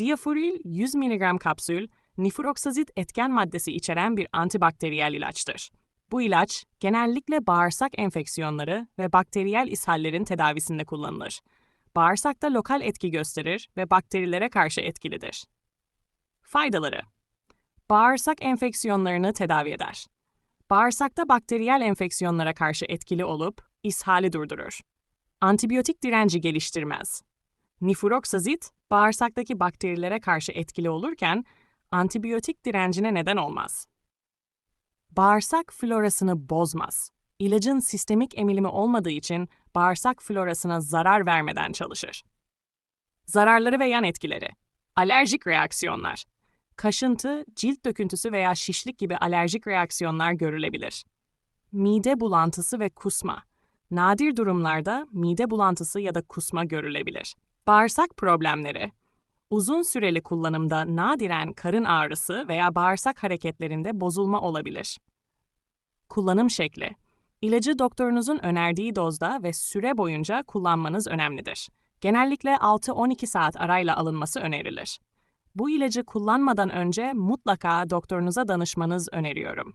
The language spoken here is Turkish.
Diafuril 100 mg kapsül, nifuroksanit etken maddesi içeren bir antibakteriyel ilaçtır. Bu ilaç genellikle bağırsak enfeksiyonları ve bakteriyel ishallerin tedavisinde kullanılır. Bağırsakta lokal etki gösterir ve bakterilere karşı etkilidir. Faydaları Bağırsak enfeksiyonlarını tedavi eder. Bağırsakta bakteriyel enfeksiyonlara karşı etkili olup ishali durdurur. Antibiyotik direnci geliştirmez. Nifuroksanit, bağırsaktaki bakterilere karşı etkili olurken antibiyotik direncine neden olmaz. Bağırsak florasını bozmaz. İlacın sistemik emilimi olmadığı için bağırsak florasına zarar vermeden çalışır. Zararları ve yan etkileri. Alerjik reaksiyonlar. Kaşıntı, cilt döküntüsü veya şişlik gibi alerjik reaksiyonlar görülebilir. Mide bulantısı ve kusma. Nadir durumlarda mide bulantısı ya da kusma görülebilir. Bağırsak problemleri. Uzun süreli kullanımda nadiren karın ağrısı veya bağırsak hareketlerinde bozulma olabilir. Kullanım şekli. İlacı doktorunuzun önerdiği dozda ve süre boyunca kullanmanız önemlidir. Genellikle 6-12 saat arayla alınması önerilir. Bu ilacı kullanmadan önce mutlaka doktorunuza danışmanız öneriyorum.